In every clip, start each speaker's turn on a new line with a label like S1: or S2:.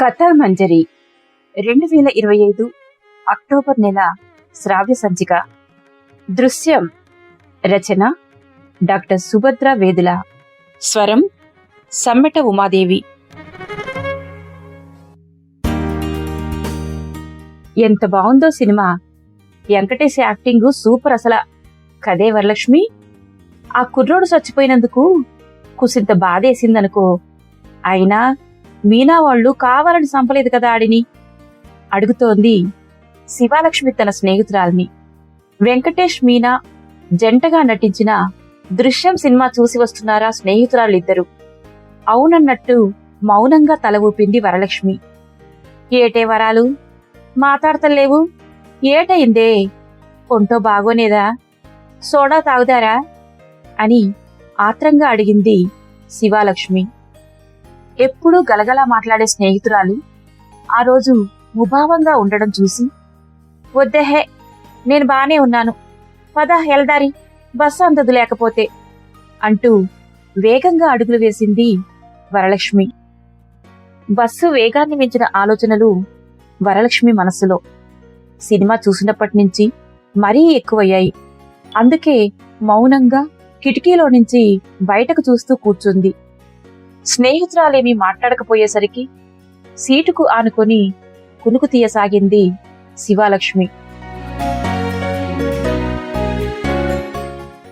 S1: కథామంజరి. రెండు వేల ఇరవై ఐదు అక్టోబర్ నెల శ్రావ్య సంచిక. దృశ్యం. రచన. డాక్టర్ సుభద్ర వేదుల. స్వరం. సమ్మెట ఉమాదేవి. ఎంత బాగుందో సినిమా. వెంకటేష్ యాక్టింగ్ సూపర్ అసల. కదే వరలక్ష్మి. ఆ కుర్రోడు చచ్చిపోయినందుకు కుసింత బాధేసిందనుకో. అయినా మీనా వాళ్ళు కావాలని చంపలేదు కదా ఆడిని? అడుగుతోంది శివాలక్ష్మి తన స్నేహితురాల్ని. వెంకటేష్ మీనా జంటగా నటించిన దృశ్యం సినిమా చూసి వస్తున్నారా స్నేహితురాలిద్దరు అవునన్నట్టు మౌనంగా తల ఊపింది వరలక్ష్మి. ఏటే వరాలు? మాట్లాడతలేవు? ఏటయిందే? కొంటో బాగోనేదా? సోడా తాగుదారా అని ఆత్రంగా అడిగింది శివాలక్ష్మి. ఎప్పుడూ గలగలా మాట్లాడే స్నేహితురాలు ఆ రోజు ముభావంగా ఉండడం చూసి వద్దెహే నేను బానే ఉన్నాను. పద ఎల్దారి బస్సు అందదు లేకపోతే అంటూ వేగంగా అడుగులు వేసింది వరలక్ష్మి. బస్సు వేగాన్ని మించిన ఆలోచనలు వరలక్ష్మి మనస్సులో. సినిమా చూసినప్పటి నుంచి మరీ ఎక్కువయ్యాయి. అందుకే మౌనంగా కిటికీలో నుంచి బయటకు చూస్తూ కూర్చుంది. స్నేహితురాలేమీ మాట్లాడకపోయేసరికి సీటుకు ఆనుకొని కునుకు తీయసాగింది శివాలక్ష్మి.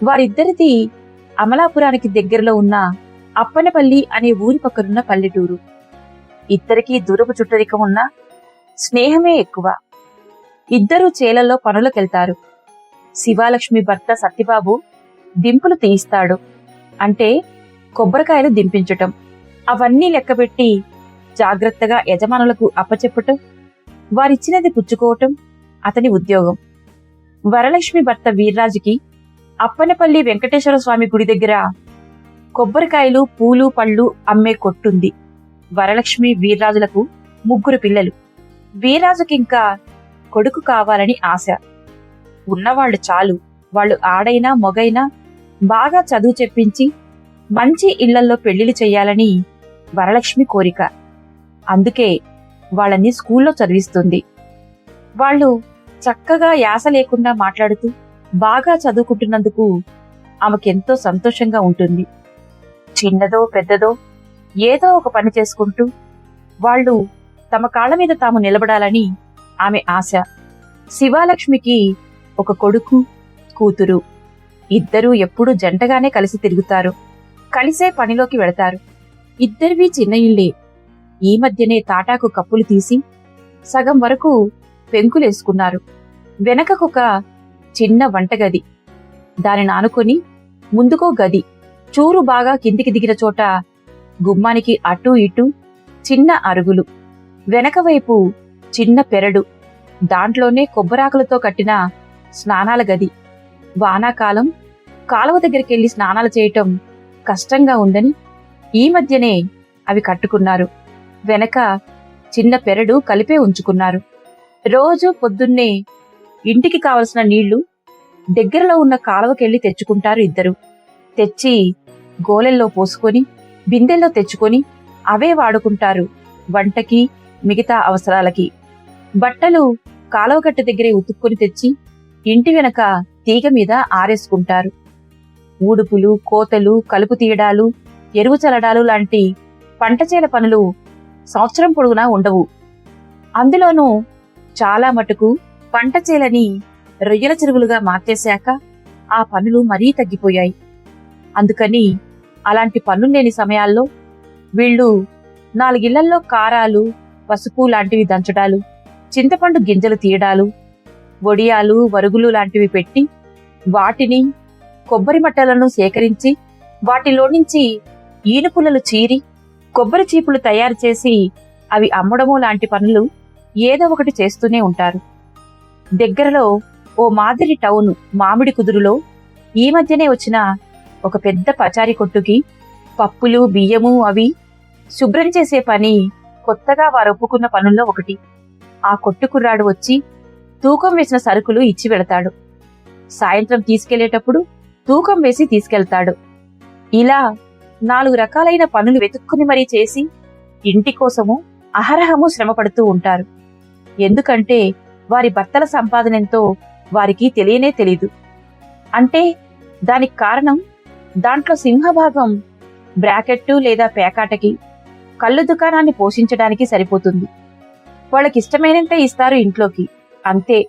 S1: వారిద్దరిది అమలాపురానికి దగ్గరలో ఉన్న అప్పనపల్లి అనే ఊరి పక్కనున్న పల్లెటూరు. ఇద్దరికీ దూరపు చుట్టరికం ఉన్న స్నేహమే ఎక్కువ. ఇద్దరూ చేలల్లో పనులకెళ్తారు. శివాలక్ష్మి భర్త సత్యబాబు దింపులు తీయిస్తాడు. అంటే కొబ్బరికాయలు దింపించటం. అవన్నీ లెక్కబెట్టి జాగ్రత్తగా యజమానులకు అప్పచెప్పటం. వారిచ్చినది పుచ్చుకోవటం అతని ఉద్యోగం. వరలక్ష్మి భర్త వీర్రాజుకి అప్పనపల్లి వెంకటేశ్వర స్వామి గుడి దగ్గర కొబ్బరికాయలు పూలు పళ్ళు అమ్మే కొట్టుంది వరలక్ష్మి వీర్రాజులకు ముగ్గురు పిల్లలు. వీర్రాజుకింకా కొడుకు కావాలని ఆశ. ఉన్నవాళ్ళు చాలు. వాళ్ళు ఆడైనా మొగైనా బాగా చదువు చెప్పించి మంచి ఇళ్ళల్లో పెళ్ళిళ్ళు చెయ్యాలని వరలక్ష్మి కోరిక. అందుకే వాళ్ళని స్కూల్లో చదివిస్తుంది. వాళ్ళు చక్కగా యాస లేకుండా మాట్లాడుతూ బాగా చదువుకుంటున్నందుకు ఆమెకెంతో సంతోషంగా ఉంటుంది. చిన్నదో పెద్దదో ఏదో ఒక పని చేసుకుంటూ వాళ్ళు తమ కాళ్ళ మీద తాము నిలబడాలని ఆమె ఆశ. శివాలక్ష్మికి ఒక కొడుకు కూతురు. ఇద్దరూ ఎప్పుడూ జంటగానే కలిసి తిరుగుతారు. కలిసే పనిలోకి వెళతారు. ఇద్దరివి చిన్న ఇళ్ళే ఈ మధ్యనే తాటాకు కప్పులు తీసి సగం వరకు పెంకులేసుకున్నారు. వెనకకొక చిన్న వంటగది. దానిని ఆనుకొని ముందుకో గది. చూరు బాగా కిందికి దిగిన చోట గుమ్మానికి అటూ ఇటూ చిన్న అరుగులు. వెనకవైపు చిన్న పెరడు. దాంట్లోనే కొబ్బరాకులతో కట్టిన స్నానాల గది. వానాకాలం కాలువ దగ్గరికెళ్ళి స్నానాలు చేయటం కష్టంగా ఉందని ఈ మధ్యనే అవి కట్టుకున్నారు. వెనక చిన్న పెరడు కలిపే ఉంచుకున్నారు. రోజు పొద్దున్నే ఇంటికి కావలసిన నీళ్ళు దగ్గరలో ఉన్న కాలువకెళ్ళి తెచ్చుకుంటారు ఇద్దరు. తెచ్చి గోలెల్లో పోసుకొని బిందెల్లో తెచ్చుకొని అవే వాడుకుంటారు వంటకి మిగతా అవసరాలకి. బట్టలు కాలువగట్టు దగ్గరే ఉతుక్కొని తెచ్చి ఇంటి వెనక తీగ మీద ఆరేసుకుంటారు. ఊడుపులు కోతలు కలుపు తీయడాలు ఎరువు చల్లడాలు లాంటి పంటచేల పనులు సంవత్సరం పొడుగునా ఉండవు. అందులోనూ చాలా మటుకు పంట చేలని రొయ్యల చెరువులుగా మార్చేశాక ఆ పనులు మరీ తగ్గిపోయాయి. అందుకని అలాంటి పనులు లేని సమయాల్లో వీళ్ళు నాలుగిళ్ళల్లో కారాలు పసుపు లాంటివి దంచడాలు చింతపండు గింజలు తీయడాలు వడియాలు వరుగులు లాంటివి పెట్టి వాటిని కొబ్బరి మట్టలను సేకరించి వాటిలో నుంచి ఈనుపులలు చీరి కొబ్బరి చీపులు తయారు చేసి అవి అమ్మడము లాంటి పనులు ఏదో ఒకటి చేస్తూనే ఉంటారు. దగ్గరలో ఓ మాదిరి టౌన్ మామిడి కుదురులో ఈ మధ్యనే వచ్చిన ఒక పెద్ద పచారీ కొట్టుకి పప్పులు బియ్యము అవి శుభ్రం చేసే పని కొత్తగా వారు ఒప్పుకున్న పనుల్లో ఒకటి. ఆ కొట్టుకుర్రాడు వచ్చి తూకం వేసిన సరుకులు ఇచ్చి వెళతాడు. సాయంత్రం తీసుకెళ్ళేటప్పుడు తూకం వేసి తీసుకెళ్తాడు. ఇలా నాలుగు రకాలైన పనులు వెతుక్కుని మరీ చేసి ఇంటి కోసము అహరహము శ్రమపడుతూ ఉంటారు. ఎందుకంటే వారి భర్తల సంపాదనెంతో వారికి తెలియనే తెలీదు. అంటే దానికి కారణం దాంట్లో సింహభాగం బ్రాకెట్టు లేదా పేకాటకి కళ్ళు దుకాణాన్ని పోషించడానికి సరిపోతుంది. వాళ్ళకిష్టమైనంటే ఇస్తారు ఇంట్లోకి. అంతే.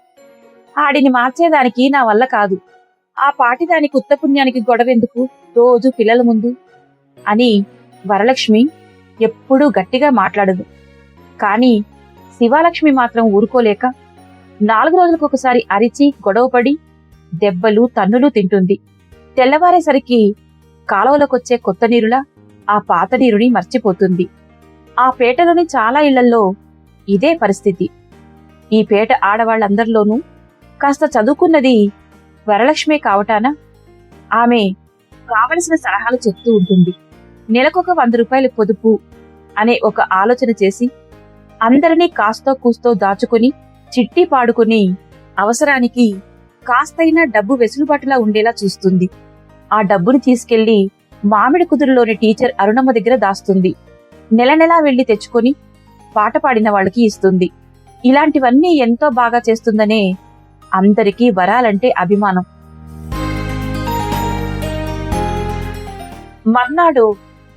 S1: ఆడిని మార్చేదానికి నా వల్ల కాదు. ఆ పాటి కుత్త ఉత్తపుణ్యానికి గొడవెందుకు? రోజు పిల్లల ముందు. అని వరలక్ష్మి ఎప్పుడూ గట్టిగా మాట్లాడదు. కానీ శివాలక్ష్మి మాత్రం ఊరుకోలేక నాలుగు రోజులకు ఒకసారి అరిచి గొడవపడి దెబ్బలు తన్నులు తింటుంది. తెల్లవారేసరికి కాలువలోకొచ్చే కొత్త నీరులా ఆ పాత నీరుని మర్చిపోతుంది. ఆ పేటలోని చాలా ఇళ్ళల్లో ఇదే పరిస్థితి. ఈ పేట ఆడవాళ్ళందరిలోనూ కాస్త చదువుకున్నది వరలక్ష్మే కావటాన ఆమె కావలసిన సలహాలు చెప్తూ ఉంటుంది. నెలకొక వంద రూపాయల పొదుపు అనే ఒక ఆలోచన చేసి అందరినీ కాస్తో కూస్తో దాచుకుని చిట్టి పాడుకుని అవసరానికి కాస్తైనా డబ్బు వెసులుబాటులా ఉండేలా చూస్తుంది. ఆ డబ్బుని తీసుకెళ్ళి మామిడి కుదురులోని టీచర్ అరుణమ్మ దగ్గర దాస్తుంది. నెల నెలా వెళ్ళి తెచ్చుకొని పాట పాడిన వాళ్ళకి ఇస్తుంది. ఇలాంటివన్నీ ఎంతో బాగా చేస్తుందనే అందరికీ వరాలంటే అభిమానం. మర్నాడు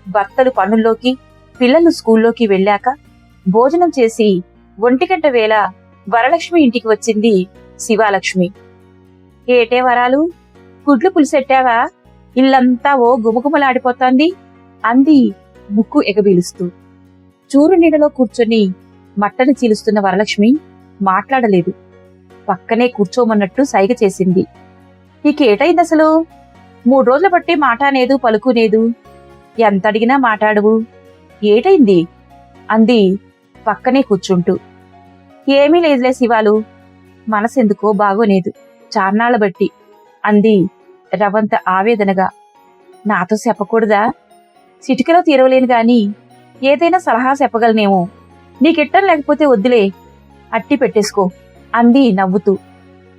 S1: భర్తలు పనుల్లోకి పిల్లలు స్కూల్లోకి వెళ్ళాక భోజనం చేసి ఒంటిగంట వేళ వరలక్ష్మి ఇంటికి వచ్చింది శివాలక్ష్మి. ఏటే వరాలు? గుడ్లు పులిసెట్టావా? ఇల్లంతా ఓ గుమగుమలాడిపోతోంది అంది ముక్కు ఎగబీలుస్తూ. చూరు నీడలో కూర్చొని మట్టను చీలుస్తున్న వరలక్ష్మి మాట్లాడలేదు. పక్కనే కూర్చోమన్నట్టు సైగ చేసింది. నీకేటైంది అసలు? మూడు రోజులు బట్టి మాటానేదు పలుకునేదు ఎంత అడిగినా మాట్లాడవు ఏటైంది? అంది పక్కనే కూర్చుంటూ. ఏమీ లేదులే శివాలు. మనసెందుకో బాగోలేదు. చార్నాళ్ళ బట్టి. అంది రవంత ఆవేదనగా. నాతో చెప్పకూడదా? చిటికలో తీరవలేను గాని ఏదైనా సలహా చెప్పగలనేమో. నీకిట్టం లేకపోతే వద్దులే. అట్టి పెట్టేసుకో. అంది నవ్వుతూ.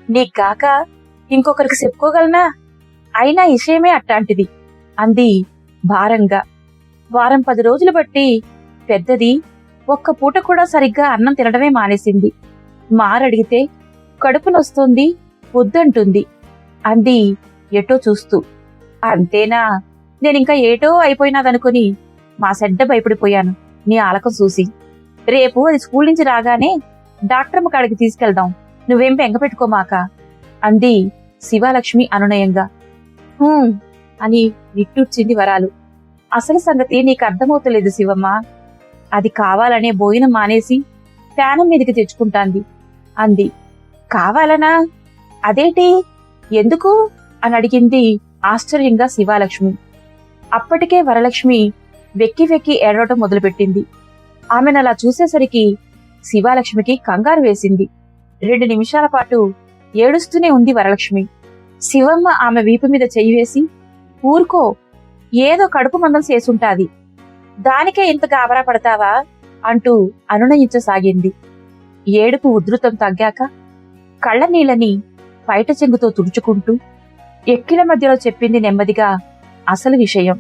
S1: నీకాక ఇంకొకరికి చెప్పుకోగలనా? అయినా విషయమే అట్టాంటిది అంది భారంగా. వారం పది రోజులు బట్టి పెద్దది ఒక్క పూట కూడా సరిగ్గా అన్నం తినడమే మానేసింది. మారడిగితే కడుపునొస్తుంది వద్దంటుంది అంది ఎటో చూస్తూ. అంతేనా? నేనింకా ఏటో అయిపోయినాదనుకుని మా సెడ్డ భయపడిపోయాను నీ ఆలకం చూసి. రేపు అది స్కూల్ నుంచి రాగానే డాక్టర్మ్మ కాడికి తీసుకెళ్దాం. నువ్వేం బెంగపెట్టుకోమాక అంది శివాలక్ష్మి అనునయంగా. "హూ" అని నిట్టూర్చింది వరాలు. అసలు సంగతి నీకు అర్థమవుతలేదు శివమ్మ. అది కావాలనే బోయిన మానేసి ప్యానం మీదకి తెచ్చుకుంటాంది. అంది కావాలనా? అదేటి? ఎందుకు? అని అడిగింది ఆశ్చర్యంగా శివాలక్ష్మి. అప్పటికే వరలక్ష్మి వెక్కి వెక్కి ఏడవటం మొదలుపెట్టింది. ఆమెను అలా చూసేసరికి శివాలక్ష్మికి కంగారు వేసింది. రెండు నిమిషాల పాటు ఏడుస్తూనే ఉంది వరలక్ష్మి. శివమ్మ ఆమె వీపు మీద చెయ్యి వేసి ఊరుకో ఏదో కడుపు మందం చేసుంటాది దానికే ఇంత గాబరా పడతావా? అంటూ అనునయించసాగింది. ఏడుపు ఉధృతం తగ్గాక కళ్ళ నీళ్ళని పైట చెంగుతో తుడుచుకుంటూ ఎక్కిల మధ్యలో చెప్పింది నెమ్మదిగా అసలు విషయం.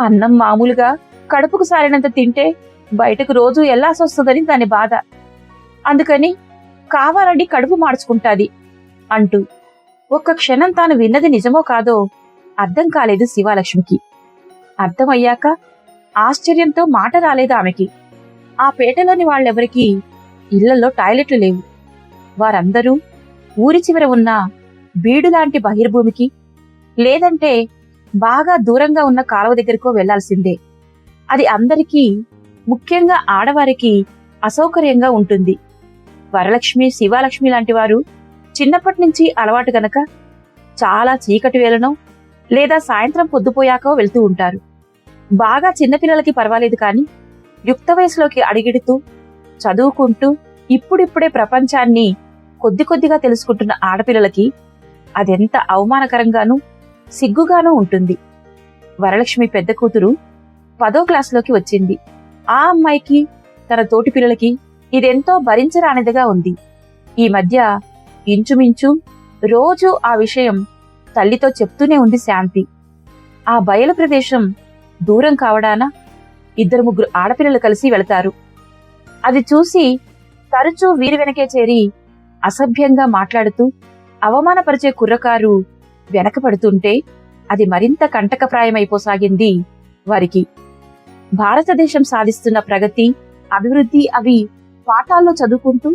S1: అన్నం మామూలుగా కడుపుకు సారినంత తింటే బయటకు రోజు ఎల్లాసొస్తుందని దాని బాధ. అందుకని కావాలని కడుపు మార్చుకుంటాది అంటూ ఒక్క క్షణం తాను విన్నది నిజమో కాదో అర్థం కాలేదు శివాలక్ష్మికి. అర్థమయ్యాక ఆశ్చర్యంతో మాట రాలేదు ఆమెకి. ఆ పేటలోని వాళ్ళెవరికీ ఇళ్ళలో టాయిలెట్లు లేవు. వారందరూ ఊరి చివర ఉన్న బీడు లాంటి బహిర్భూమికి లేదంటే బాగా దూరంగా ఉన్న కాలువ దగ్గరకో వెళ్ళాల్సిందే. అది అందరికీ ముఖ్యంగా ఆడవారికి అసౌకర్యంగా ఉంటుంది. వరలక్ష్మి శివాలక్ష్మి లాంటి వారు చిన్నప్పటి నుంచి అలవాటు గనక చాలా చీకటి వేళనో లేదా సాయంత్రం పొద్దుపోయాకో వెళ్తూ ఉంటారు. బాగా చిన్నపిల్లలకి పర్వాలేదు కానీ యుక్త వయసులోకి అడిగిడుతూ చదువుకుంటూ ఇప్పుడిప్పుడే ప్రపంచాన్ని కొద్ది కొద్దిగా తెలుసుకుంటున్న ఆడపిల్లలకి అదెంత అవమానకరంగానూ సిగ్గుగానూ ఉంటుంది. వరలక్ష్మి పెద్ద కూతురు పదో క్లాసులోకి వచ్చింది. ఆ అమ్మాయికి తన తోటి పిల్లలకి ఇదెంతో భరించరానిదిగా ఉంది. ఈ మధ్య ఇంచుమించు రోజు ఆ విషయం తల్లితో చెప్తూనే ఉంది శాంతి. ఆ బయలు ప్రదేశం దూరం కావడాన ఇద్దరు ముగ్గురు ఆడపిల్లలు కలిసి వెళతారు. అది చూసి తరచూ వీరి వెనకే చేరి అసభ్యంగా మాట్లాడుతూ అవమానపరిచే కుర్రకారు వెనకపడుతుంటే అది మరింత కంటకప్రాయమైపోసాగింది వారికి. భారతదేశం సాధిస్తున్న ప్రగతి అభివృద్ధి అవి పాఠాల్లో చదువుకుంటూ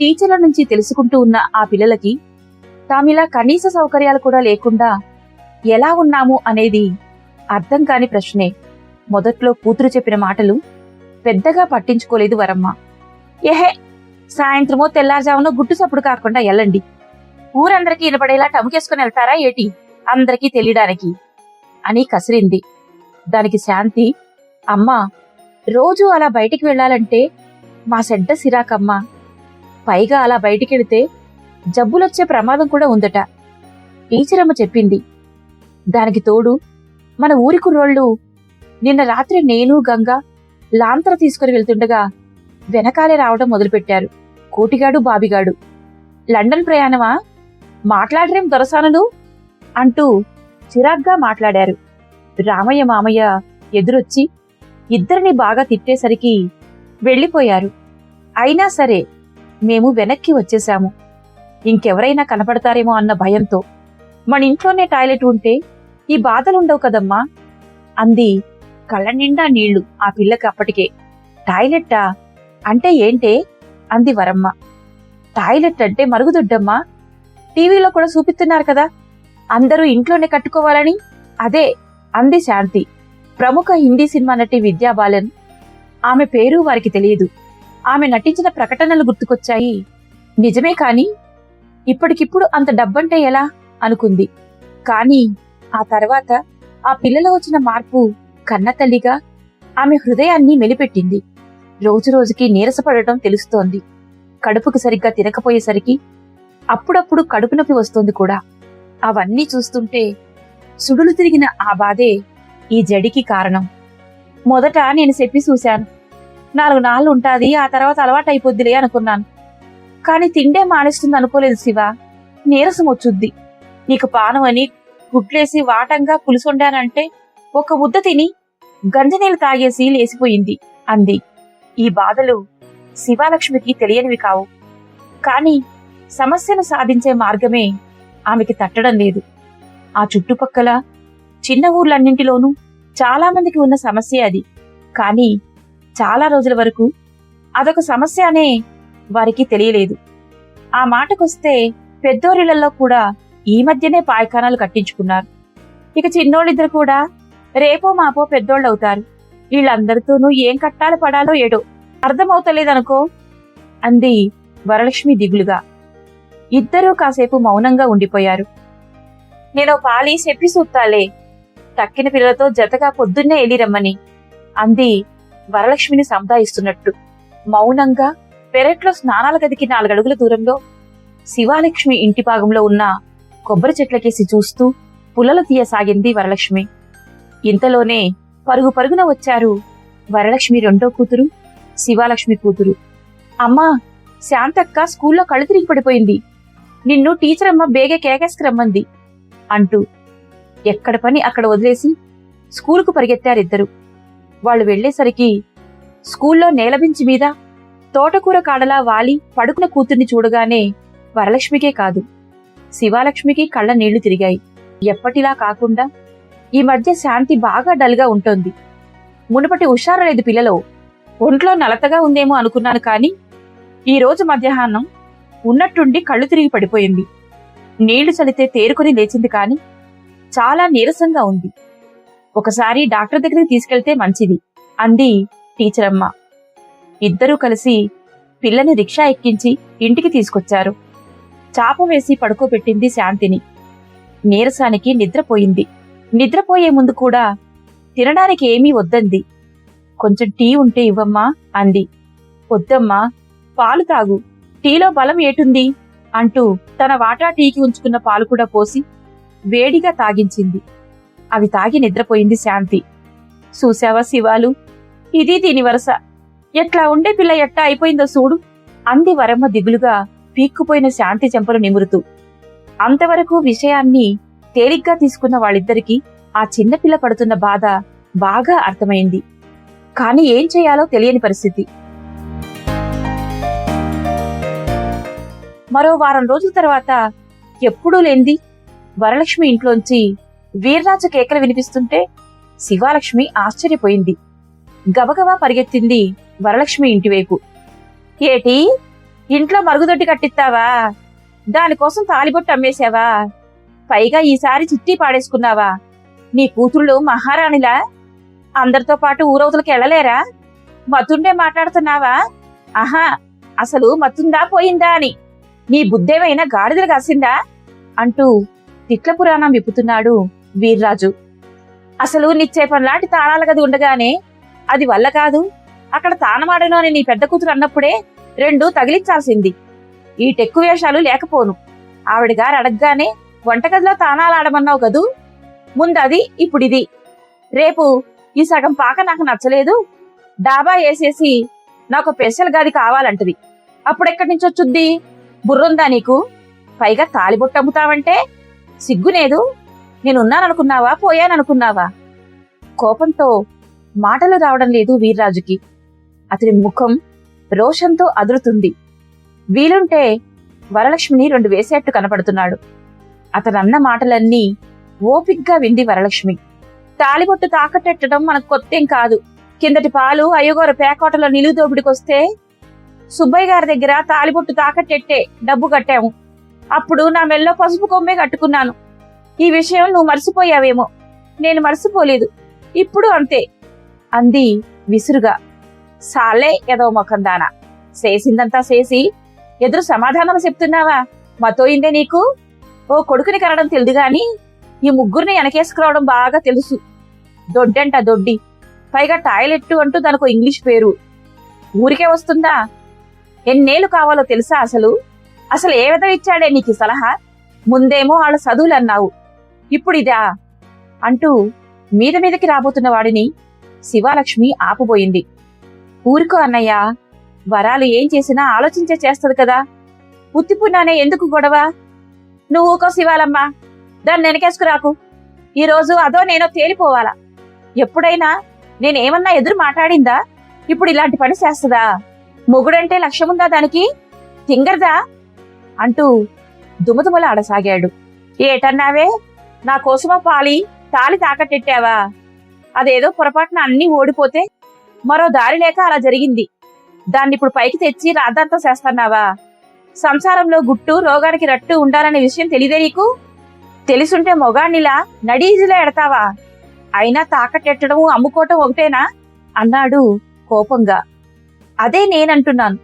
S1: టీచర్ల నుంచి తెలుసుకుంటూ ఉన్న ఆ పిల్లలకి తామిలా కనీస సౌకర్యాలు కూడా లేకుండా ఎలా ఉన్నాము అనేది అర్థం కాని ప్రశ్నే. మొదట్లో కూతురు చెప్పిన మాటలు పెద్దగా పట్టించుకోలేదు వరమ్మ. ఎహే సాయంత్రమో తెల్లారుజామునో గుట్టు సప్పుడు కాకుండా వెళ్ళండి ఊరందరికీ ఇనపడేలా టముకేసుకుని వెళ్తారా ఏటి? అందరికీ తెలియడానికి అని కసిరింది. దానికి శాంతి అమ్మా రోజు అలా బయటికి వెళ్ళాలంటే మా సెడ్డ సిరాకమ్మా. పైగా అలా బయటికెళితే జబ్బులొచ్చే ప్రమాదం కూడా ఉందట. టీచరమ్మ చెప్పింది. దానికి తోడు మన ఊరి కుర్రోళ్ళు నిన్న రాత్రి నేను గంగ లాంతర తీసుకుని వెళ్తుండగా వెనకాలే రావడం మొదలుపెట్టారు. కోటిగాడు బాబిగాడు. లండన్ ప్రయాణమా? మాట్లాడరేం దొరసానులు? అంటూ చిరాగ్గా మాట్లాడారు. రామయ్య మామయ్య ఎదురొచ్చి ఇద్దరిని బాగా తిట్టేసరికి వెళ్ళిపోయారు. అయినా సరే మేము వెనక్కి వచ్చేశాము. ఇంకెవరైనా కనపడతారేమో అన్న భయంతో. మన ఇంట్లోనే టాయిలెట్ ఉంటే ఈ బాధలుండవు కదమ్మా? అంది కళ్ళ నిండా నీళ్ళు ఆ పిల్లకి అప్పటికే. టాయిలెట్టా? అంటే ఏంటే? అంది వరమ్మ. టాయిలెట్ అంటే మరుగుదొడ్డమ్మా? టీవీలో కూడా చూపిస్తున్నారు కదా? అందరూ ఇంట్లోనే కట్టుకోవాలని? అదే అంది శాంతి. ప్రముఖ హిందీ సినిమా నటి విద్యా బాలన్. ఆమె పేరు వారికి తెలియదు. ఆమె నటించిన ప్రకటనలు గుర్తుకొచ్చాయి. నిజమే కాని ఇప్పటికిప్పుడు అంత డబ్బంటే ఎలా? అనుకుంది. కానీ ఆ తర్వాత ఆ పిల్లలో వచ్చిన మార్పు కన్నతల్లిగా ఆమె హృదయాన్ని మెలిపెట్టింది. రోజురోజుకి నీరసపడటం తెలుస్తోంది. కడుపుకి సరిగ్గా తినకపోయేసరికి అప్పుడప్పుడు కడుపు నొప్పి వస్తోంది కూడా. అవన్నీ చూస్తుంటే సుడులు తిరిగిన ఆ బాధే ఈ జడికి కారణం. మొదట నేను చెప్పి చూశాను. నాలుగు నాళ్ళు ఉంటుంది ఆ తర్వాత అలవాటు అయిపోద్దిలే అనుకున్నాను. కాని తిండే మానేస్తుంది అనుకోలేదు శివ. నీరసం వచ్చుద్ది. నీకు పానం అని గుడ్లేసి వాటంగా పులుసుండానంటే ఒక ముద్ద తిని గంజనీళ్ళు తాగేసి లేసిపోయింది అంది. ఈ బాధలు శివాలక్ష్మికి తెలియనివి కావు. కాని సమస్యను సాధించే మార్గమే ఆమెకి తట్టడం లేదు. ఆ చుట్టుపక్కల చిన్న ఊర్లన్నింటిలోనూ చాలా మందికి ఉన్న సమస్య అది. కానీ చాలా రోజుల వరకు అదొక సమస్య అనే వారికి తెలియలేదు. ఆ మాటకొస్తే పెద్దోరిళ్ళలో కూడా ఈ మధ్యనే పాయఖానాలు కట్టించుకున్నారు. ఇక చిన్నోళ్ళిద్దరు కూడా రేపో మాపో పెద్దోళ్ళవుతారు. వీళ్ళందరితోనూ ఏం కట్టాలు పడాలో ఏడో అర్థమవుతలేదనుకో అంది వరలక్ష్మి దిగులుగా. ఇద్దరూ కాసేపు మౌనంగా ఉండిపోయారు. నేను పాలి చెప్పి సూత్తాలే తక్కిన పిల్లలతో జతగా పొద్దున్నే ఎలిరమ్మని అంది వరలక్ష్మిని సంధాయిస్తున్నట్టు మౌనంగా పెరట్లో స్నానాల గదికి నాలుగడుగుల దూరంలో శివాలక్ష్మి ఇంటి భాగంలో ఉన్న కొబ్బరి చెట్లకేసి చూస్తూ పుల్లలు తీయసాగింది వరలక్ష్మి. ఇంతలోనే పరుగు పరుగున వచ్చారు వరలక్ష్మి రెండో కూతురు శివాలక్ష్మి కూతురు. అమ్మా శాంతక్క స్కూల్లో కళ్ళు తిరిగి పడిపోయింది. నిన్ను టీచర్ అమ్మ బేగే కేకేసుకురమ్మంది అంటూ ఎక్కడ పని అక్కడ వదిలేసి స్కూలుకు పరిగెత్తారిద్దరు. వాళ్ళు వెళ్ళేసరికి స్కూల్లో నేలబించి మీద తోటకూర కాడలా వాలి పడుకున్న కూతుర్ని చూడగానే వరలక్ష్మికే కాదు శివాలక్ష్మికి కళ్ళ నీళ్ళు తిరిగాయి. ఎప్పటిలా కాకుండా ఈ మధ్య శాంతి బాగా డల్గా ఉంటోంది. మునుపటి హుషారు లేదు పిల్లలో ఒంట్లో నలతగా ఉందేమో అనుకున్నాను కాని ఈ రోజు మధ్యాహ్నం ఉన్నట్టుండి కళ్ళు తిరిగి పడిపోయింది. నీళ్ళు చలితే తేరుకొని లేచింది కానీ చాలా నీరసంగా ఉంది. ఒకసారి డాక్టర్ దగ్గరికి తీసుకెళ్తే మంచిది అంది టీచర్ అమ్మ ఇద్దరూ కలిసి పిల్లని రిక్షా ఎక్కించి ఇంటికి తీసుకొచ్చారు. చాప వేసి పడుకోబెట్టింది శాంతిని. నీరసానికి నిద్రపోయింది. నిద్రపోయే ముందు కూడా తినడానికి ఏమీ వద్దంది. కొంచెం టీ ఉంటే ఇవ్వమ్మా అంది. వద్దమ్మా పాలు తాగు. టీలో బలం ఏటుంది? అంటూ తన వాటా టీకి ఉంచుకున్న పాలు కూడా పోసి వేడిగా తాగించింది. అవి తాగి నిద్రపోయింది శాంతి. చూశావా శివాలు? ఇది దీని వరస. ఎట్లా ఉండే పిల్ల ఎట్టా అయిపోయిందో చూడు. అంది వరమ్మ దిగులుగా పీక్కుపోయిన శాంతి చెంపలు నిమురుతూ. అంతవరకు విషయాన్ని తేలిగ్గా తీసుకున్న వాళ్ళిద్దరికీ ఆ చిన్నపిల్ల పడుతున్న బాధ బాగా అర్థమైంది. కాని ఏం చేయాలో తెలియని పరిస్థితి. మరో వారం రోజుల తర్వాత ఎప్పుడూ లేంది వరలక్ష్మి ఇంట్లోంచి వీర్రాజు కేకలు వినిపిస్తుంటే శివాలక్ష్మి ఆశ్చర్యపోయింది. గబగబా పరిగెత్తింది వరలక్ష్మి ఇంటివైపు ఏటి ఇంట్లో మరుగుదొడ్డి కట్టిస్తావా? దానికోసం తాలిబొట్టు అమ్మేశావా? పైగా ఈసారి చిట్టి పాడేసుకున్నావా? నీ కూతుళ్ళు మహారాణిలా? అందరితో పాటు ఊరవతలకి వెళ్ళలేరా? మతుండే మాట్లాడుతున్నావా? ఆహా అసలు మతుందా పోయిందా అని. నీ బుద్ధేమైనా గాడిదలు కాసిందా? అంటూ తిట్ల పురాణం విప్పుతున్నాడు వీర్రాజు. అసలు నిచ్చేపనిలాంటి తాళాల గది ఉండగానే అది వల్ల కాదు అక్కడ తానమాడను అని నీ పెద్ద కూతురు అన్నప్పుడే రెండు తగిలించాల్సింది. ఈ టెక్కు వేషాలు లేకపోను. ఆవిడ గారు అడగగానే వంటగదిలో తానాలు ఆడమన్నావు కదూ? ముందది ఇప్పుడిది. రేపు ఈ సగం పాక నాకు నచ్చలేదు. డాబా వేసేసి నాకు స్పెషల్ గది కావాలంటది. అప్పుడెక్కడి నుంచి వచ్చుద్ది బుర్రుందా నీకు? పైగా తాలిబొట్టు అమ్ముతావంటే సిగ్గునేదు. నేనున్నాననుకున్నావా? పోయాననుకున్నావా? కోపంతో మాటలు రావడం లేదు వీర్రాజుకి. అతని ముఖం రోషంతో అదురుతుంది. వీలుంటే వరలక్ష్మిని రెండు వేసేట్టు కనపడుతున్నాడు. అతనన్న మాటలన్నీ ఓపిగ్గా వింది వరలక్ష్మి. తాలిబొట్టు తాకట్టెట్టడం మనకు కొత్తేం కాదు. కిందటి పాలు అయ్యగోర పేకోటలో నిలువు దోపిడికొస్తే సుబ్బయ్య గారి దగ్గర తాలిబొట్టు తాకట్టెట్టే డబ్బు కట్టాము. అప్పుడు నా మెల్లో పసుపు కొమ్మే కట్టుకున్నాను. ఈ విషయం నువ్వు మర్చిపోయావేమో. నేను మర్చిపోలేదు. ఇప్పుడు అంతే. అంది విసురుగా. సాలే ఏదో ముఖం చేసిందంతా చేసి ఎదురు సమాధానం చెప్తున్నావా? మతోయిందే నీకు? ఓ కొడుకుని కనడం తెలుదు గాని ఈ ముగ్గురిని వెనకేసుకురావడం బాగా తెలుసు. దొడ్డంట దొడ్డి. పైగా టాయిలెట్ అంటూ దానికో ఇంగ్లీష్ పేరు. ఊరికే వస్తుందా? ఎన్నేళ్ళు కావాలో తెలుసా అసలు? అసలు ఏ విధం ఇచ్చాడే నీకు సలహా? ముందేమో వాళ్ళ చదువులు అన్నావు ఇప్పుడు ఇదా? అంటూ మీద మీదకి రాబోతున్న వాడిని శివాలక్ష్మి ఆపబోయింది. ఊరుకో అన్నయ్య వరాలు ఏం చేసినా ఆలోచించే చేస్తది కదా. ఉత్తిపున్నానే ఎందుకు గొడవ? నువ్వు ఊకో శివాలమ్మ దాన్ని వెనకేసుకురాకు ఈరోజు అదో నేనో తేలిపోవాలా? ఎప్పుడైనా నేనేమన్నా ఎదురు మాట్లాడిందా? ఇప్పుడు ఇలాంటి పని చేస్తుందా? మొగుడంటే లక్ష్యముందా దానికి? తింగరదా? అంటూ దుమదుమల ఆడసాగాడు. ఏటన్నావే నా కోసమా పాలి? తాలి తాకట్టెట్టావా? అదేదో పొరపాటున అన్నీ ఓడిపోతే మరో దారి లేక అలా జరిగింది. దాన్ని ఇప్పుడు పైకి తెచ్చి రాద్దాంతో చేస్తున్నావా? సంసారంలో గుట్టు రోగానికి రట్టు ఉండాలనే విషయం తెలియదే నీకు? తెలిసుంటే మొగాణ్ణిలా నడీజీలా ఎడతావా? అయినా తాకట్టెట్టడం అమ్ముకోవటం ఒకటేనా? అన్నాడు కోపంగా. అదే నేనంటున్నాను.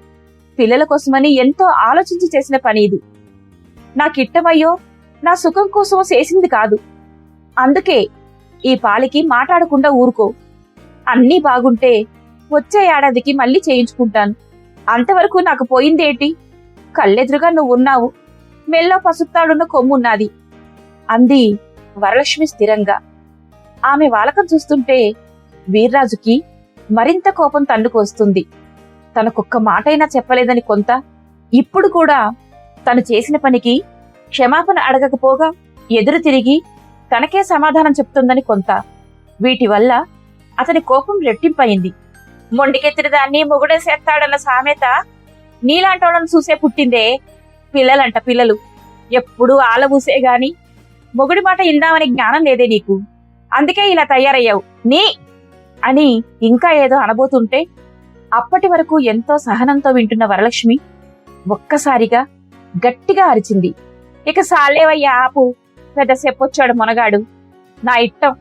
S1: పిల్లల కోసమని ఎంతో ఆలోచించి చేసిన పని ఇది. నాకిట్టమయ్యో నా సుఖం కోసం చేసింది కాదు. అందుకే ఈ పాలికి మాట్లాడకుండా ఊరుకో. అన్నీ బాగుంటే వచ్చే ఏడాదికి మళ్ళీ చేయించుకుంటాను. అంతవరకు నాకు పోయిందేటి? కళ్ళెదురుగా నువ్వు ఉన్నావు. మెల్లో పసుపుతాడున్న కొమ్మున్నది అంది వరలక్ష్మి స్థిరంగా. ఆమె వాలకం చూస్తుంటే వీర్రాజుకి మరింత కోపం తన్నుకొస్తుంది తనకొక్క మాటైనా చెప్పలేదని కొంత ఇప్పుడు కూడా తను చేసిన పనికి క్షమాపణ అడగకపోగా ఎదురు తిరిగి తనకే సమాధానం చెప్తుందని కొంత. వీటి వల్ల అతని కోపం రెట్టింపయింది. మొండికెత్తిన దాన్ని చేస్తాడన్న సామెత నీలాంటోళ్ళను చూసే పుట్టిందే పిల్లలంట పిల్లలు. ఎప్పుడూ ఆలబూసే గాని మొగుడి మాట ఇందామని జ్ఞానం లేదే నీకు. అందుకే ఇలా తయారయ్యావు. నీ అని ఇంకా ఏదో అనబోతుంటే అప్పటి వరకు ఎంతో సహనంతో వింటున్న వరలక్ష్మి ఒక్కసారిగా గట్టిగా అరిచింది. ఇక సాలేవయ్యా ఆపు పెద్ద చెప్పొచ్చాడు మునగాడు. నా ఇట్టం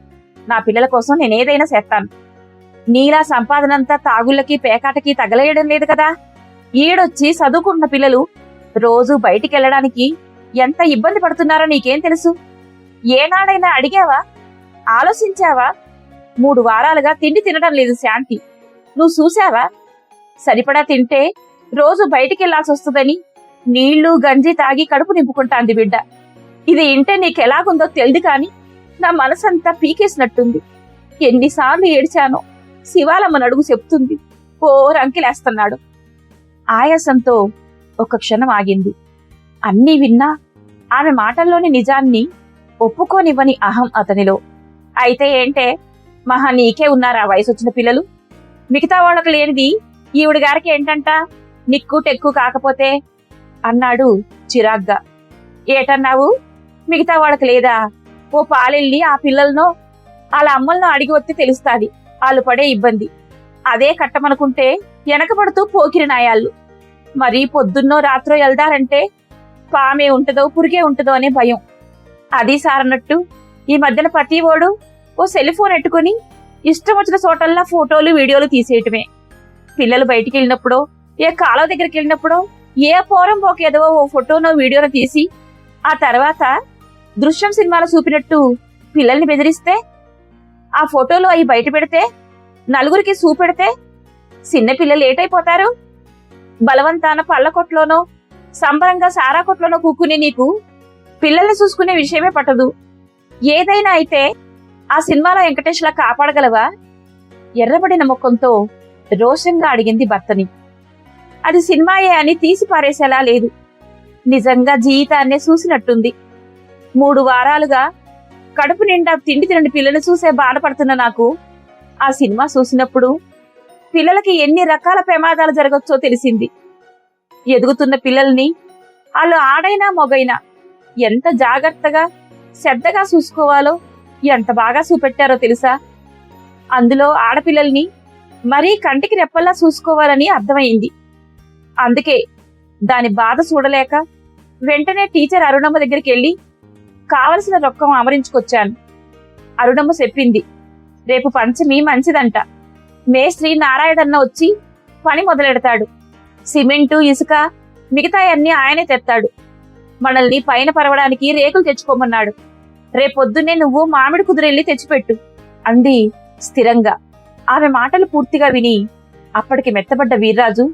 S1: నా పిల్లల కోసం నేనేదైనా చేస్తాను. నీలా సంపాదనంతా తాగుళ్ళకి పేకాటకి తగలేయడం లేదు కదా. ఈడొచ్చి చదువుకుంటున్న పిల్లలు రోజు బయటికి వెళ్ళడానికి ఎంత ఇబ్బంది పడుతున్నారో నీకేం తెలుసు? ఏనాడైనా అడిగావా? ఆలోచించావా? మూడు వారాలుగా తిండి తినడం లేదు శాంతి. నువ్వు చూసావా సరిపడా తింటే రోజు బయటికి వెళ్ళాల్సి వస్తుందని నీళ్ళు గంజి తాగి కడుపు నింపుకుంటాంది బిడ్డ. ఇది ఇంటే నీకెలాగుందో తెలియదు కాని నా మనసంతా పీకేసినట్టుంది. ఎన్నిసార్లు ఏడ్చానో శివాలమ్మ నడుగు చెప్తుంది. ఓ రంకిలేస్తున్నాడు. ఆయాసంతో ఒక క్షణం ఆగింది. అన్నీ విన్నా ఆమె మాటల్లోని నిజాన్ని ఒప్పుకోనివ్వని అహం అతనిలో. అయితే ఏంటే? మహా నీకే ఉన్నారా వయసు వచ్చిన పిల్లలు? మిగతా వాళ్ళకు లేనిది ఈవిడ గారికి ఏంటంట? నిక్కు టెక్కు కాకపోతే అన్నాడు చిరాగ్గా. ఏటన్నావు? మిగతా వాళ్ళకి లేదా? ఓ పాలెళ్ళి ఆ పిల్లలను? వాళ్ళ అమ్మలను అడిగి వస్తే తెలుస్తాది. వాళ్ళు పడే ఇబ్బంది. అదే కట్టమనుకుంటే వెనకబడుతూ పోకిరి నాయాళ్ళు. మరి పొద్దున్నో రాత్రో వెళ్దారంటే పామే ఉంటుందో పురిగే ఉంటుందో అనే భయం. అది సారన్నట్టు ఈ మధ్యన ప్రతి ఓడు ఓ సెల్ ఫోన్ ఎట్టుకుని ఇష్టం వచ్చిన చోటల్లా ఫోటోలు వీడియోలు తీసేయటమే. పిల్లలు బయటికి వెళ్ళినప్పుడో ఏ కాలువ దగ్గరికి వెళ్ళినప్పుడో ఏ పోరం పోకేదో ఓ ఫోటోనో వీడియోనో తీసి ఆ తర్వాత దృశ్యం సినిమాలో చూపినట్టు పిల్లల్ని బెదిరిస్తే ఆ ఫోటోలు అవి బయట పెడితే నలుగురికి చూపెడితే చిన్న పిల్లలు ఏటైపోతారు? బలవంతాన పళ్ళ కొట్లోనో సంబరంగా సారా కొట్లోనో కూకుని నీకు పిల్లల్ని చూసుకునే విషయమే పట్టదు. ఏదైనా అయితే ఆ సినిమాలో వెంకటేష్లా కాపాడగలవా? ఎర్రబడిన ముఖంతో రోషంగా అడిగింది భర్తని. అది సినిమాయే అని తీసి పారేసేలా లేదు. నిజంగా జీవితాన్నే చూసినట్టుంది. మూడు వారాలుగా కడుపు నిండా తిండి తినని పిల్లలు చూసే బాధపడుతున్న నాకు ఆ సినిమా చూసినప్పుడు పిల్లలకి ఎన్ని రకాల ప్రమాదాలు జరగచ్చో తెలిసింది. ఎదుగుతున్న పిల్లల్ని వాళ్ళు ఆడైనా మొగైనా ఎంత జాగ్రత్తగా శ్రద్ధగా చూసుకోవాలో ఎంత బాగా చూపెట్టారో తెలుసా? అందులో ఆడపిల్లల్ని మరీ కంటికి రెప్పల్లా చూసుకోవాలని అర్థమైంది. అందుకే దాని బాధ చూడలేక వెంటనే టీచర్ అరుణమ్మ దగ్గరికి వెళ్ళి కావలసిన రొక్కం అమరించుకొచ్చాను అరుణమ్మ చెప్పింది రేపు పంచమి మంచిదంట. మేస్త్రి నారాయణన్న వచ్చి పని మొదలెడతాడు. సిమెంటు ఇసుక మిగతా అన్ని ఆయనే తెస్తాడు. మనల్ని పైన పరవడానికి రేకులు తెచ్చుకోమన్నాడు. రేపొద్దున్నే నువ్వు మామిడి కుదురెళ్ళి తెచ్చిపెట్టు. అంది స్థిరంగా. ఆమె మాటలు పూర్తిగా విని అప్పటికి మెత్తబడ్డ వీర్రాజు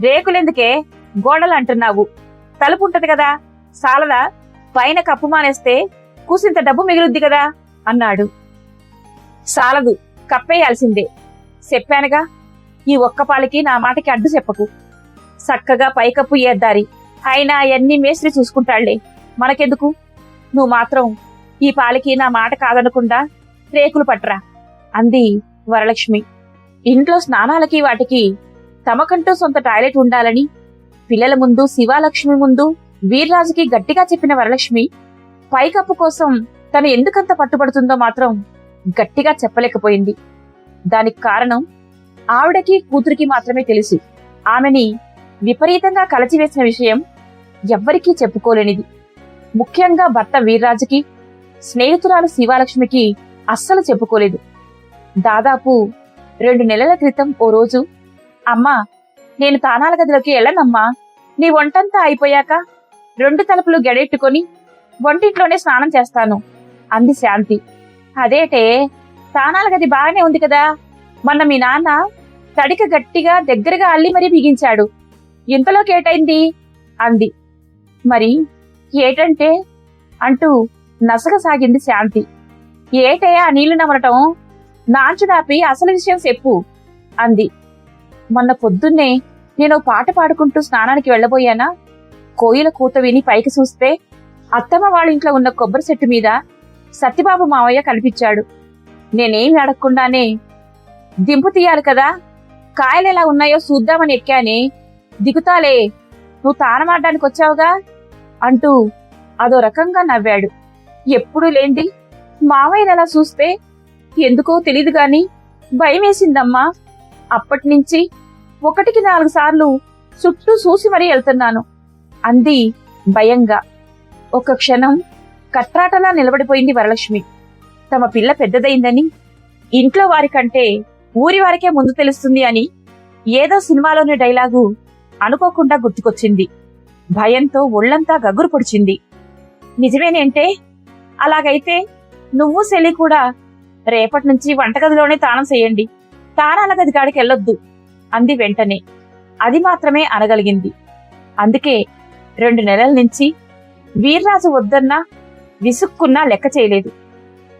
S1: రేకులెందుకే గోడలు అంటున్నావు తలుపుంటది కదా. సాలదా పైన కప్పు మానేస్తే కూసింత డబ్బు మిగులుద్ది కదా అన్నాడు. సాలదు కప్పేయాల్సిందే. చెప్పానుగా ఈ ఒక్కపాలికి నా మాటకి అడ్డు చెప్పకు. చక్కగా పైకప్పు ఏద్దారి అయినా అవన్నీ మేస్త్రి చూసుకుంటాళ్ళే. మనకెందుకు? నువ్వు మాత్రం ఈ పాలకి నా మాట కాదనకుండా రేకులు పట్రా అంది వరలక్ష్మి. ఇంట్లో స్నానాలకి వాటికి తమకంటూ సొంత టాయిలెట్ ఉండాలని పిల్లల ముందు శివాలక్ష్మి ముందు వీర్రాజుకి గట్టిగా చెప్పిన వరలక్ష్మి పైకప్పు కోసం తను ఎందుకంత పట్టుబడుతుందో మాత్రం గట్టిగా చెప్పలేకపోయింది. దానికి కారణం ఆవిడకి కూతురికి మాత్రమే తెలుసు. ఆమెని విపరీతంగా కలచివేసిన విషయం ఎవ్వరికీ చెప్పుకోలేనిది. ముఖ్యంగా భర్త వీర్రాజుకి స్నేహితురాలు శివాలక్ష్మికి అస్సలు చెప్పుకోలేదు. దాదాపు రెండు నెలల క్రితం ఓ రోజు అమ్మా నేను తానాల గదిలోకి వెళ్ళనమ్మా నీ వంటంతా అయిపోయాక రెండు తలుపులు గడెట్టుకొని వంటింట్లోనే స్నానం చేస్తాను అంది శాంతి. అదేటే తానాల గది బాగానే ఉంది కదా. మొన్న మీ నాన్న తడిక గట్టిగా దగ్గరగా అల్లి మరీ బిగించాడు. ఇంతలో కేటైంది? అంది. మరి ఏటంటే? అంటూ నసగసాగింది శాంతి. ఏటే ఆ నీళ్ళు నమలటం? నాంచుడాపి అసలు విషయం చెప్పు అంది. మొన్న పొద్దున్నే నేను పాట పాడుకుంటూ స్నానానికి వెళ్ళబోయానా? కోయిల కూత విని పైకి చూస్తే అత్తమ్మ వాళ్ళ ఇంట్లో ఉన్న కొబ్బరి చెట్టు మీద సత్యబాబు మావయ్య కనిపించాడు. నేనేమి అడగకుండానే దింపు తీయాలి కదా కాయలు ఎలా ఉన్నాయో చూద్దామని ఎక్కానే దిగుతాలే నువ్వు తానమాడడానికి వచ్చావుగా అంటూ అదో రకంగా నవ్వాడు. ఎప్పుడూ లేంది మావయ్యని అలా చూస్తే ఎందుకో తెలీదు గాని భయమేసిందమ్మా. అప్పటినుంచి ఒకటికి నాలుగు సార్లు చుట్టూ చూసి మరీ వెళ్తున్నాను. అంది భయంగా. ఒక క్షణం కట్రాటలా నిలబడిపోయింది వరలక్ష్మి. తమ పిల్ల పెద్దదైందని ఇంట్లో వారికంటే ఊరి వారికే ముందు తెలుస్తుంది అని ఏదో సినిమాలోని డైలాగు అనుకోకుండా గుర్తుకొచ్చింది. భయంతో ఒళ్ళంతా గగురు పొడిచింది. నిజమేనేంటే అలాగైతే నువ్వు సెలి కూడా రేపటి నుంచి వంటగదిలోనే తానం చేయండి. తానాల గది కాడికి వెళ్ళొద్దు అంది వెంటనే. అది మాత్రమే అనగలిగింది. అందుకే రెండు నెలల నుంచి వీర్రాజు వద్దన్నా విసుక్కున్నా లెక్క చేయలేదు.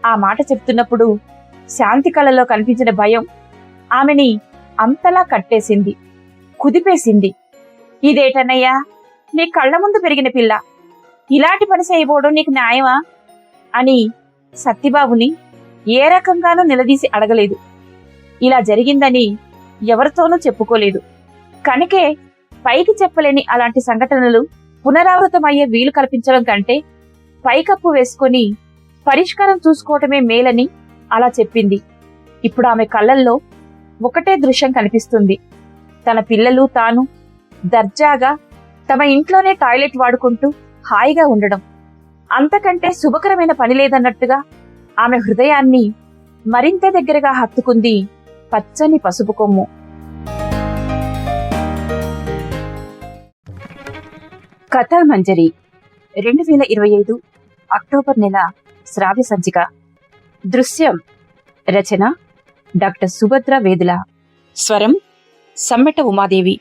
S1: ఆ మాట చెప్తున్నప్పుడు శాంతి కళలో కనిపించిన భయం ఆమెని అంతలా కట్టేసింది కుదిపేసింది. ఇదేటన్నయ్యా నీ కళ్ళ ముందు పెరిగిన పిల్ల. ఇలాంటి పని చేయబోవడం నీకు న్యాయమా? అని సత్తిబాబుని ఏ రకంగానూ నిలదీసి అడగలేదు. ఇలా జరిగిందని ఎవరితోనూ చెప్పుకోలేదు. కనుకే పైకి చెప్పలేని అలాంటి సంఘటనలు పునరావృతమయ్యే వీలు కల్పించడం కంటే పైకప్పు వేసుకొని పరిష్కారం చూసుకోవటమే మేలని అలా చెప్పింది. ఇప్పుడు ఆమె కళ్ళల్లో ఒకటే దృశ్యం కనిపిస్తుంది. తన పిల్లలు తాను దర్జాగా తమ ఇంట్లోనే టాయిలెట్ వాడుకుంటూ హాయిగా ఉండడం. అంతకంటే శుభకరమైన పని లేదన్నట్టుగా ఆమె హృదయాన్ని మరింత దగ్గరగా హత్తుకుంది పచ్చని పసుపు కొమ్ము. కథ మంజరి రెండు వేల ఇరవై ఐదు అక్టోబర్ నెల శ్రావ్య సంచిక. దృశ్యం రచన డాక్టర్ సుభద్ర వేదుల. స్వరం సమ్మెట ఉమాదేవి.